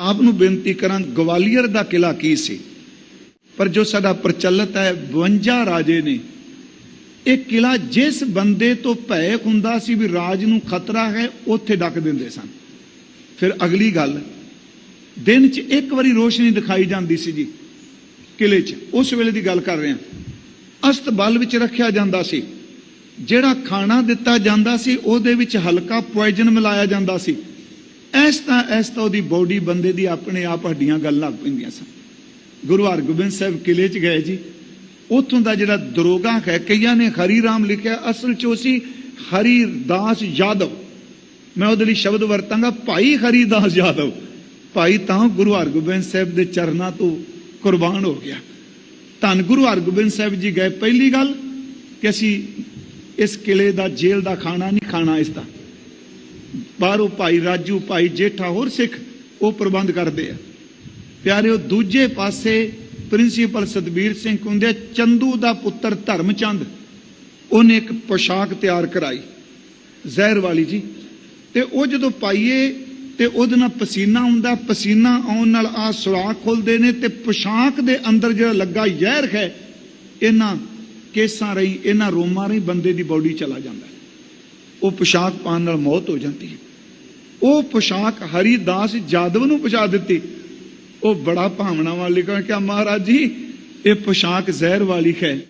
ਆਪ ਨੂੰ ਬੇਨਤੀ ਕਰਾਂ, ਗਵਾਲੀਅਰ ਦਾ ਕਿਲਾ ਕੀ ਸੀ? ਪਰ ਜੋ ਸਾਡਾ ਪ੍ਰਚਲਿਤ ਹੈ 52 ਰਾਜੇ ਨੇ। ਇਹ ਕਿਲਾ ਜਿਸ ਬੰਦੇ ਤੋਂ ਭੈ ਹੁੰਦਾ ਸੀ ਵੀ ਰਾਜ ਨੂੰ ਖਤਰਾ ਹੈ, ਉੱਥੇ ਡੱਕ ਦਿੰਦੇ ਸਨ। ਫਿਰ ਅਗਲੀ ਗੱਲ, ਦਿਨ 'ਚ ਇੱਕ ਵਾਰੀ ਰੋਸ਼ਨੀ ਦਿਖਾਈ ਜਾਂਦੀ ਸੀ ਜੀ ਕਿਲੇ 'ਚ। ਉਸ ਵੇਲੇ ਦੀ ਗੱਲ ਕਰ ਰਹੇ। ਹਾਂ ਅਸਤਬਲ ਵਿੱਚ ਰੱਖਿਆ ਜਾਂਦਾ ਸੀ। ਜਿਹੜਾ ਖਾਣਾ ਦਿੱਤਾ ਜਾਂਦਾ ਸੀ, ਉਹਦੇ ਵਿੱਚ ਹਲਕਾ ਪੋਇਜ਼ਨ ਮਿਲਾਇਆ ਜਾਂਦਾ ਸੀ। ਇਸ ਤਾਂ ਇਸ ਤਾਂ ਉਹਦੀ ਬੋਡੀ ਬੰਦੇ ਦੀ ਆਪਣੇ ਆਪ ਹੱਡੀਆਂ ਗੱਲ ਲੱਗ ਪੈਂਦੀਆਂ ਸਨ। ਗੁਰੂ ਹਰਗੋਬਿੰਦ ਸਾਹਿਬ ਕਿਲੇ 'ਚ ਗਏ ਜੀ। ਉੱਥੋਂ ਦਾ ਜਿਹੜਾ ਦਰੋਗਾ ਹੈ, ਕਈਆਂ ਨੇ ਹਰੀ ਰਾਮ ਲਿਖਿਆ, ਅਸਲ 'ਚ ਉਹ ਸੀ ਹਰੀ ਦਾਸ ਯਾਦਵ। ਮੈਂ ਉਹਦੇ ਲਈ ਸ਼ਬਦ ਵਰਤਾਂਗਾ, ਭਾਈ ਹਰੀ ਦਾਸ ਯਾਦਵ। ਭਾਈ ਤਾਂ ਗੁਰੂ ਹਰਗੋਬਿੰਦ ਸਾਹਿਬ ਦੇ ਚਰਨਾਂ ਤੋਂ ਕੁਰਬਾਨ ਹੋ ਗਿਆ। ਧੰਨ ਗੁਰੂ ਹਰਗੋਬਿੰਦ ਸਾਹਿਬ ਜੀ ਗਏ। ਪਹਿਲੀ ਗੱਲ ਕਿ ਅਸੀਂ ਇਸ ਕਿਲੇ ਦਾ, ਜੇਲ੍ਹ ਦਾ ਖਾਣਾ ਨਹੀਂ ਖਾਣਾ ਇਸ ਦਾ। ਬਾਹਰੋਂ ਭਾਈ ਰਾਜੂ, ਭਾਈ ਜੇਠਾ, ਹੋਰ ਸਿੱਖ ਉਹ ਪ੍ਰਬੰਧ ਕਰਦੇ ਆ। ਪਿਆਰਿਓ, ਦੂਜੇ ਪਾਸੇ ਪ੍ਰਿੰਸੀਪਲ ਸਤਬੀਰ ਸਿੰਘ ਕੁੰਦੇ ਚੰਦੂ ਦਾ ਪੁੱਤਰ ਧਰਮਚੰਦ, ਉਹਨੇ ਇੱਕ ਪੋਸ਼ਾਕ ਤਿਆਰ ਕਰਾਈ, ਜ਼ਹਿਰ ਵਾਲੀ ਜੀ। ਤੇ ਉਹ ਜਦੋਂ ਪਾਈਏ ਤੇ ਉਹਦੇ ਨਾਲ ਪਸੀਨਾ ਹੁੰਦਾ ਪਸੀਨਾ ਆਉਣ ਨਾਲ ਆ ਸੁਰਾਖ ਖੁੱਲਦੇ ਨੇ ਤੇ ਪੋਸ਼ਾਕ ਦੇ ਅੰਦਰ ਜਿਹੜਾ ਲੱਗਾ ਜ਼ਹਿਰ ਹੈ, ਇਹਨਾਂ ਕੇਸਾਂ ਰਹੀ, ਇਹਨਾਂ ਰੋਮਾਂ ਰਹੀ, ਬੰਦੇ ਦੀ ਬੋਡੀ ਚਲਾ ਜਾਂਦਾ ਉਹ ਪੋਸ਼ਾਕ ਪਾਉਣ ਨਾਲ ਮੌਤ ਹੋ ਜਾਂਦੀ ਹੈ। ਉਹ ਪੋਸ਼ਾਕ ਹਰੀਦਾਸ ਜਾਦਵ ਨੂੰ ਪਛਾ ਦਿੱਤੀ। ਉਹ ਬੜਾ ਭਾਵਨਾਵਾਂ ਲਿਖਣ ਕਹਿੰਦਾ ਕਿ ਮਹਾਰਾਜ ਜੀ, ਇਹ ਪੋਸ਼ਾਕ ਜ਼ਹਿਰ ਵਾਲੀ ਹੈ।